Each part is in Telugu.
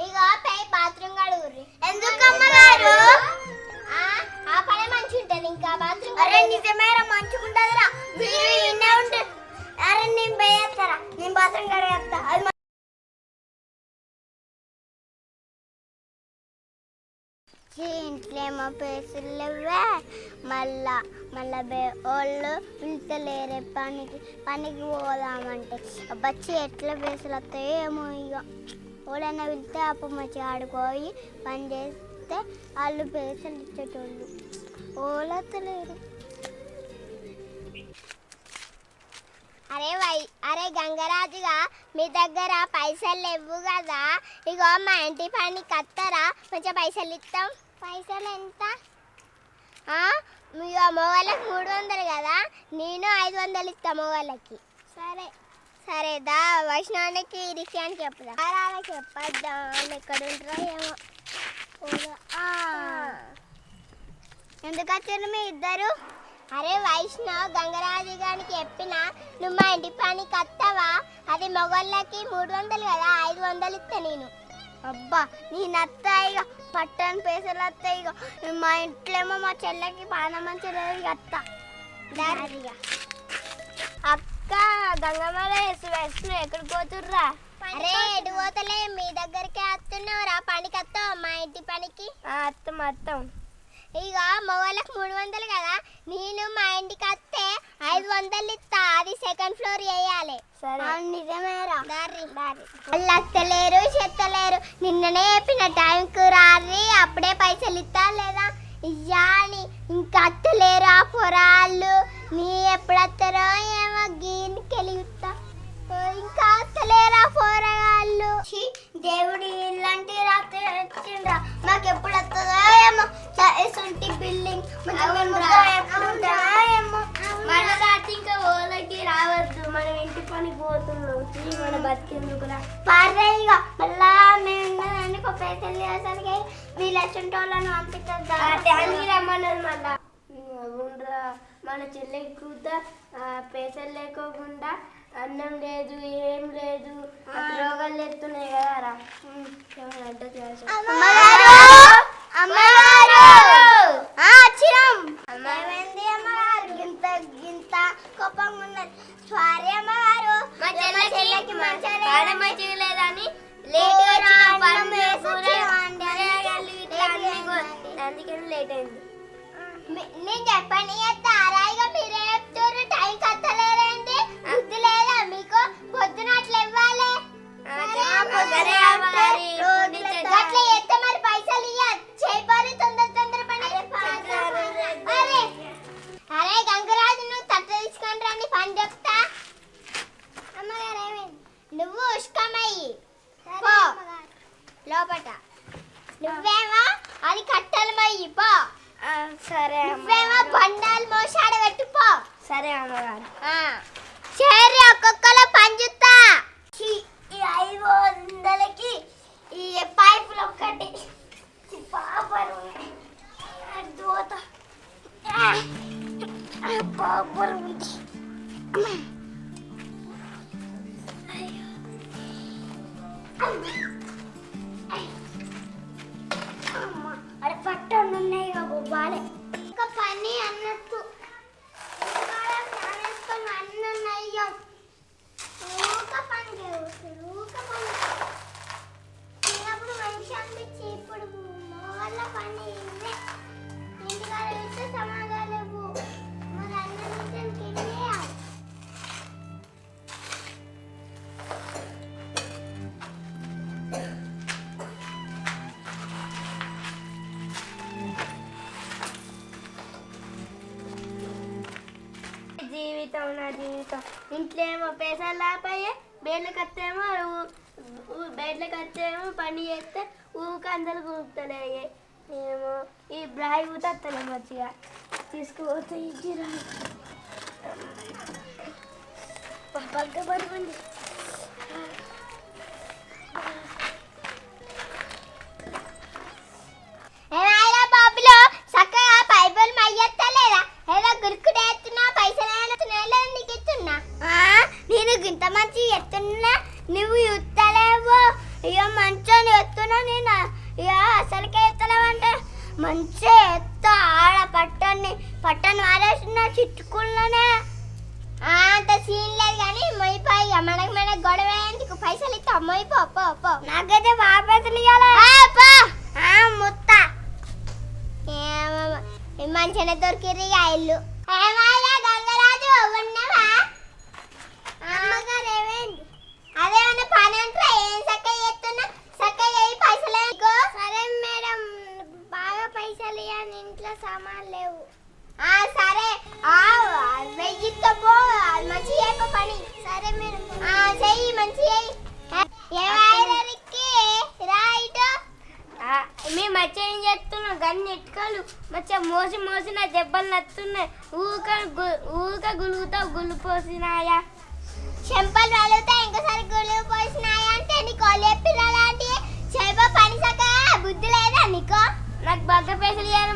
ఇగో పై బాత్రూమ్ కడుగుర్రి. ఎందుకు అమ్మగారు? ఆ, ఆ పని మంచి ఉంటుంది ఇంకా బాత్రూమ్ అరే నిజమేరా మంచిగా ఉంటదిరా మీరు ఇన్నే ఉంటే అరే నేను పోయేస్తారా నేను బాత్రూమ్ కడిగేస్తా అది వచ్చి ఇంట్లో ఏమో పేసులు లేవే. మళ్ళా మళ్ళా బే వాళ్ళు పిలుతలేరే పనికి పనికి పోదామంటే. బచ్చి ఎట్లా పేసులు వస్తాయో ఏమో ఇక ఎవడైనా పిలితే అప్పుడు మంచిగా ఆడుకోయి పని చేస్తే వాళ్ళు పేసులు ఇచ్చేటోళ్ళు. ఓలత్తలేరు అరే వై అరే గంగరాజుగా మీ దగ్గర పైసలు లేవు కదా. ఇగో మా ఇంటి పనికి వస్తారా కొంచెం పైసలు ఇస్తాం పైసలు ఎంత? ఆ, ఇగో మగవాళ్ళకి మూడు వందలు కదా. నేను ఐదు వందలు ఇస్తా మగవాళ్ళకి సరే. సరే దా వైష్ణవానికి రిషానికి చెప్పుదా. వాళ్ళకి చెప్పద్దా. ఎక్కడ ఉంటారో ఏమో. ఎందుకు వచ్చారు మీ ఇద్దరు? అరే వైష్ణవ్ గంగరాజు గారికి చెప్పిన నువ్వు మా ఇంటి పనికి వస్తావా? అది మొగోళ్ళకి మూడు వందలు కదా ఐదు వందలు ఇస్తా నేను. అబ్బా నేను వస్తా ఇక పట్టని పైసలు వస్తాయి ఇక మా ఇంట్లో ఏమో మా చెల్లెకి బాగా మంచి లేదు దారిగా అక్క గంగమ్మల వేసు ఎక్కడికి పోతుర్రా? అరే ఎటు పోతలే? మీ దగ్గరికే వస్తున్నావురా. పనికి వస్తావు మా ఇంటి పనికి? అత్తం అత్తం. ఇక మగవాళ్ళకి మూడు వందలు కదా. నేను మా ఇంటికి వస్తే ఐదు వందలు ఇస్తా. అది సెకండ్ ఫ్లోర్ వేయాలి సరే. నిజమేరా దారి. దారి. వాళ్ళు వస్తలేరు చెత్తలేరు. నిన్ననే చెప్పిన టైంకు రారి అప్పుడే పైసలు ఇస్తా లేదా? ఇయ్యా అని. ఇంకా అత్తలేరు ఆ పొరాళ్ళు? నీ ఎప్పుడు వస్తారో ఏమో గీనికి వెలిగిస్తా. ఇంకా వస్తలేరా పోరగాళ్ళు? దేవుడి ఇలాంటి రాత్రి వచ్చిండ్రా. మాకు ఎప్పుడు వస్తుందో ఏమో ఇసుంటి బిల్డింగ్ మన రాత్రి ఇంకా ఓలకి రావద్దు. మనం ఇంటి పనికి పోతున్నాం. మన బతికేందుకురా పారేయిగా మళ్ళా మేము అనుకో పైసలు చేసరికి వీళ్ళు వచ్చిన వాళ్ళని పంపిస్తారు రమ్మన్నది మళ్ళా. ఉండరా మన చెల్లెకి కూడా పైసలు లేకోకుండా అన్నం లేదు ఏం లేదు. రోగాలు ఎత్తున్నాయి కదా అమ్మగారు వచ్చినాం ఏమైంది అమ్మగారు గింత గింత కోపంగా ఉన్నది సారీ అమ్మగారు మా మా చెల్లెకి మంచిగా పాడ లేదు. మంచిగా లేదని లేట్. అందుకని లేట్ అయింది. మీ- నేను చెప్పండి తారాయిగా మీరే చెప్తారు టైం కత్తలేరేంటి బుద్ధి లేదా? మీకు పొద్దున అట్లా ఇవ్వాలి. లోపట. నువ్వేమో అది కట్టెలు పో. సరే నువ్వేమో బండాలు మోసాడ పెట్టుపో సరే అమ్మగారు చేరి ఒక్కొక్కలో పంచుతా. ఈ ఐదు వందలకి ఈ పైపులు ఒక్కటి. పాపరు దోత. పాపరు ఉంది ఇంట్లో ఏమో పైసలు లేకపోయే బయటకు వస్తేమో బయటకు వస్తేమో పని చేస్తే ఊక అందరు కూపుతలే ఏమో ఈ బ్రాయి కూతలే మంచిగా. తీసుకుపోతే ఇచ్చిరా పక్క పడుకుంది సీన్ లేదు కానీ మొయిపోయి ఇక మనకు మనకు గొడవ ఎందుకు? పైసలు ఇస్తాం మొయిపో పో పో నాకైతే బాగా పైసలు ఇవ్వాలి ముత్త. ఏమో, మంచిగానే దొరికిర్రు ఇల్లు. ఏమాయా గంగరాజు ఉన్నావా? అమ్మగారు ఏమైంది? అదేమన్నా పని ఉంటా ఏం చక్క చేస్తున్నా? చక్క చేయి పైసలు నీకు. సరే మేడం బాగా పైసలు ఇవ్వని ఇంట్లో సామాన్లు లేవు. మేము మచ్చ ఏం చేస్తున్నాం గన్ని ఎట్టుకోలు మచ్చ మోసి మోసిన దెబ్బలు నత్తున్నాయి. ఊక ఊక గులుగుతావు గులు పోసినాయా? చెంపలు వెలుగుతాయి ఇంకోసారి గుళ్ళు పోసినాయి అంటే నీకు అలాంటి చేప పని సక్క బుద్ధి లేదా నీకు? నాకు బాగా పైసలు ఇవ్వాలి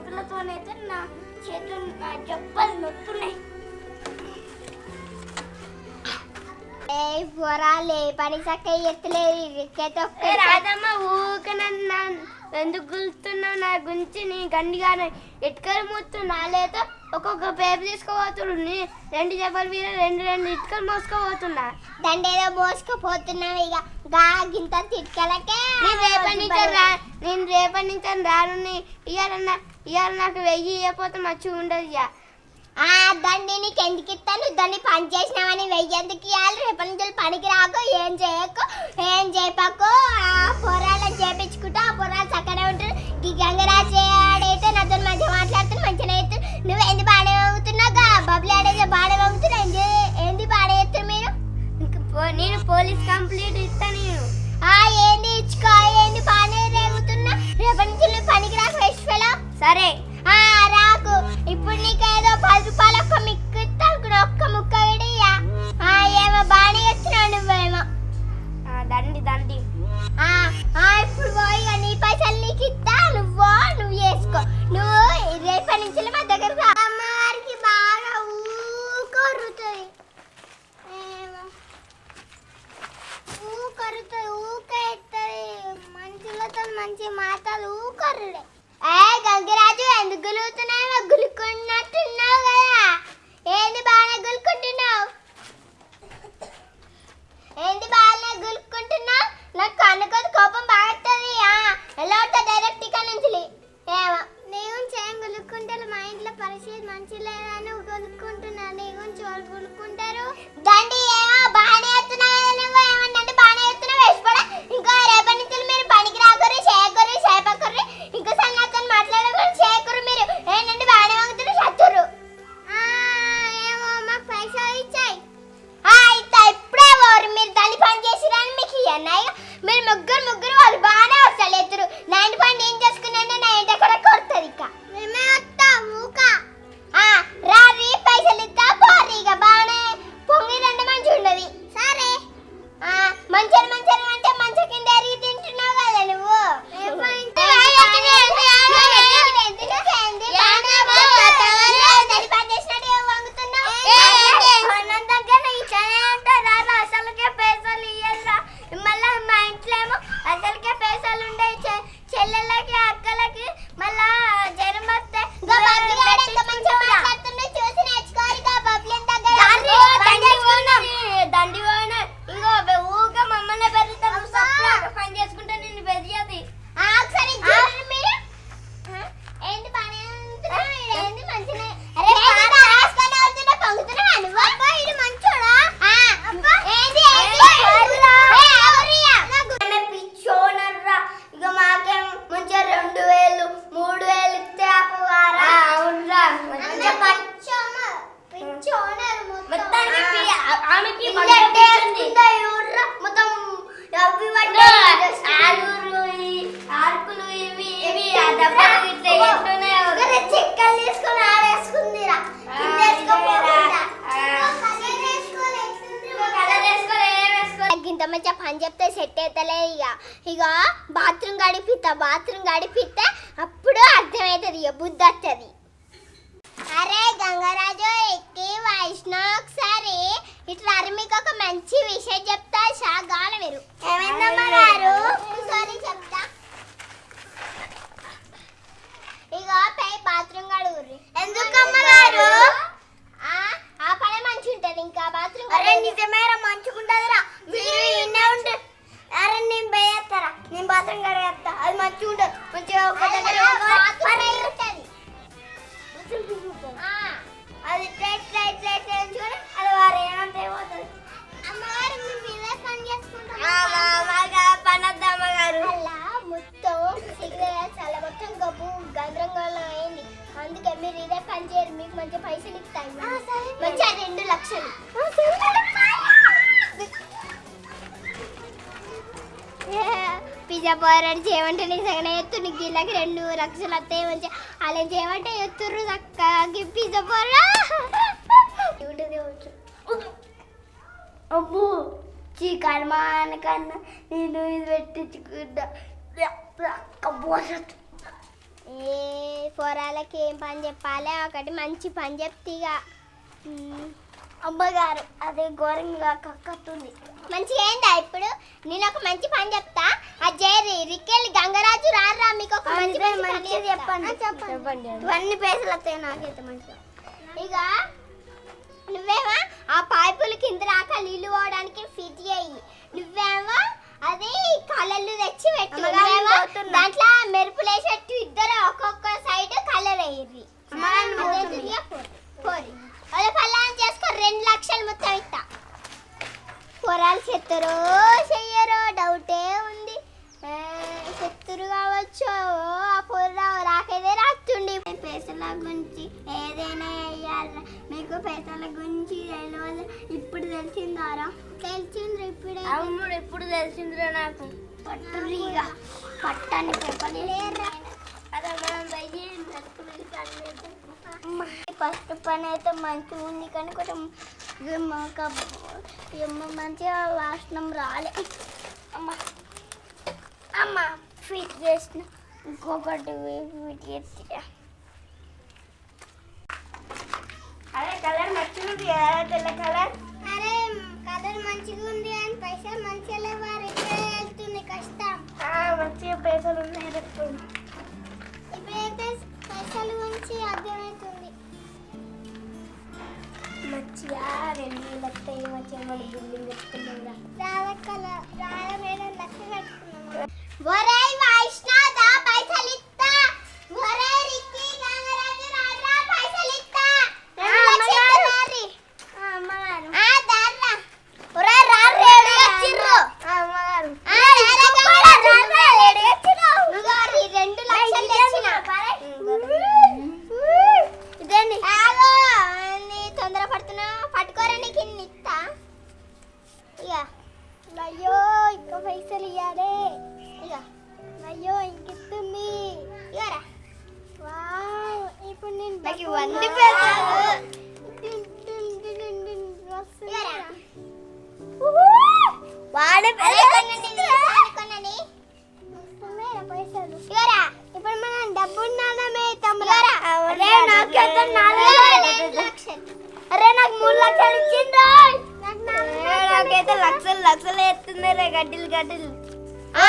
ఈ పైపులతోనైతే నా చేతులు నా నొప్పున్నాయి ఏ పోరాలే పని సక్క ఎత్తలేదు రాదమ్మ ఊక నన్ను ఎందుకు గుర్తున్నావు నా గురించి నీ గండిగానే ఇటుకలు మూస్తున్నా లేదో ఒక్కొక్క పేపర్ తీసుకోబోతుడు రెండు జబ్బలు మీద రెండు రెండు ఇటుకలు మోసుకోబోతున్నా. దండేదో మోసుకుపోతున్నావు ఇక. గా గింత తిట్కలకే నేను రేపటి నుంచి రా నేను రేపటి నుంచి రాను. ఇవాళ నా- ఇవాళ నాకు వెయ్యి ఇవ్వకపోతే మంచిగా ఉండదు ఇక ఆ దండి నీకు ఎందుకు ఇస్తాను? దాన్ని పని చేసినావని వెయ్యేందుకు ఇవ్వాలి రేపటి నుంచి పనికి రాకు ఏం చేయకు ఏం చేయపకు ఆ పొరాలను చేపించుకుంటూ ఆ పొరాలు చక్కనే ఉంటారు. ఈ గంగరాజు ఆడైతే నాతో మంచిగా మాట్లాడుతున్నా మంచిగా అవుతుంది నువ్వు ఏంది బాగానే అవుతున్నావు బబ్బులు ఆడైతే బాగానే అవుతున్నా ఏంది ఏంది బాగానే అవుతున్నారు మీరు? నేను పోలీస్ కంప్లీట్ ఇస్తా నేను. ఆ ఏంది ఇచ్చుకో ఏంది బాగానే రేగుతున్నా రేపటి నుంచి పనికి రాకు సరే. ఆ రాకు. ఇప్పుడు నీకేదో పది రూపాయలు ఒక్క ముక్క ఒక్క ముక్క విడియా ఆ ఏమో బాగానే ఇస్తున్నావు నువ్వేమో. ఆ, దండి దండి. ఆ ఆ ఇప్పుడు పోయి ఇక నీ పైసలు నీకు ఇస్తా నువ్వు నువ్వు చేసుకో. నువ్వు రేపటి నుంచి మా దగ్గర రా. అమ్మవారికి బాగా ఊకొరుతుంది ఊకరుతుంది ఊక ఎత్తది మనుషులతో మంచి మాటలు ఊకరుడే ఎందుకు గెలుగుతున్నాయి? బాత్రూమ్ గడిపిస్తా బాత్రూమ్ గడిపిస్తే అప్పుడు అర్థమవుతుంది ఇక బుద్ధి వస్తుంది అరే గంగరాజు ఎక్కి వైష్ణవ్ ఒకసారి ఇట్లా మీకు ఒక మంచి విషయం చెప్తా షాగాల మీరు ఏమైందమ్మా గారు సారీ చెప్తా. ఇక పై బాత్రూమ్ కడుగుర్రి. ఎందుకమ్మ గారు? ఆ పని మంచి ఉంటది ఇంకా బాత్రూమ్ అరే నిజమేరా మంచిగుంటదిరా మీరు ఇన్నే ఉంటే అరే నేను పోయేస్తారా నేను బాత్రూమ్ అది మంచిగా ఉంటుంది మంచిగా ఒక దగ్గర అది ఇట్లా ఇట్లా ఇట్లా ఉంచుకొని అది వారు ఏమంటే పోతుంది అమ్మగారు మీరు ఇదే పని చేసుకుంటారా పనద్దమ్మ గారు అలా మొత్తం మొత్తం గబ్బు గందరగోళం అయింది అందుకే మీరు ఇదే పని చేయరు మీకు మంచి పైసలు ఇస్తాయి మంచిగా రెండు లక్షలు పిజ్జా పోరాడు చేయమంటే నిజంగానే ఎత్తు నీకు వీళ్ళకి రెండు లక్షలు వస్తాయి మంచిగా అలా చేయమంటే ఎత్తుర్రు చక్కగా పిజ్జా పోరా. అబ్బు! చికెన్ మానకన్నా నేను ఇది పెట్టించుకుంటా. ఏ పోరాలకి ఏం పని చెప్పాలి? ఒకటి మంచి పని చెప్తీగా అమ్మగారు అదే ఘోరంగా కక్కతుంది. మంచిగా ఏందా ఇప్పుడు? నేను ఒక మంచి పని చెప్తా. ఆ జేరి రికెల్ గంగరాజు రారా మీకు ఒక మంచి పని. చెప్పండి. చెప్పండి. ఇవన్నీ పైసలు వస్తాయి నాకైతే మంచిగా. ఇక నువ్వేమో? ఆ పైపులు కింద రాక నీళ్ళు పోవడానికి ఫిట్ చేయి. నువ్వేమో? అది కలర్లు తెచ్చి పెట్టు. దాంట్లో మెరుపులు వేసేట్టు ఇద్దరు ఒక్కొక్క సైడ్ కలర్. తిరిగి పోరు. చెత్తరో చెయ్యరో డౌటే ఉంది. ఏ, చెత్తరు కావచ్చు ఆ పొర్ర రాకేదే రాస్తుండి. పైసల గురించి ఏదైనా వేయాలి మీకు పైసల గురించి తెలియదు ఇప్పుడు తెలిసిందారా? తెలిసింది ఇప్పుడే. అవును ఎప్పుడు తెలిసిందిరా నాకు. పట్టురీగా పట్టని చెప్పని ఫస్ట్ పని అయితే మంచిగా ఉంది కానీ కొంచెం మాకు ఏమో మంచిగా వాసనం రాలే. అమ్మ అమ్మ ఫిట్ చేసిన ఇంకొకటి ఫిట్ చేస్తా. అదే కలర్ నచ్చింది తెల్ల కలర్ అరే కలర్ మంచిగా ఉంది అని పైసలు మంచిగా లేవారు ఇప్పుడే వెళ్తుంది కష్టం? మంచిగా పైసలు ఉన్నాయి ఇప్పుడైతే వస్తాయి మంచిగా మీద లక్ష కట్టుకున్నాం ఎత్తున్నారే గడ్డిలు గడ్డిలు. ఆ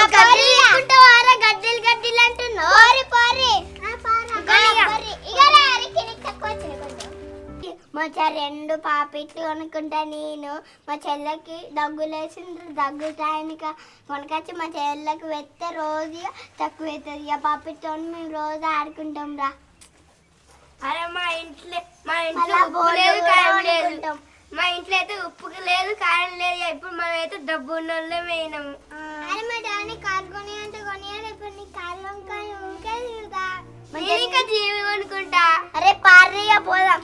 గడ్డలు గడ్డలు అంటున్నావు మా చె- రెండు పాపిట్లు కొనుక్కుంటా నేను. మా చెల్లెకి దగ్గులు వేసింది దగ్గు టైంకి కొనుకొచ్చి మా చెల్లెకి వెత్తే రోజు తక్కువ అవుతుంది ఇక పాపిట్తో మేము రోజు ఆడుకుంటాం రా. అరే మా ఇంట్లో మా ఇంట్లో మా ఇంట్లో అయితే ఉప్పు లేదు కారం లేదు. ఇప్పుడు మనం అయితే డబ్బు ఉన్న వాళ్ళే పోయినాము అరే మా డాడీ కార్ కొని అంటే కొనియాలి. ఇప్పుడు నీ కార్ వంకాయ ఊరికే తిరుగుతా. నేను ఇంకా జీవి అనుకుంటా. అరే పార్రీగా పోదాం.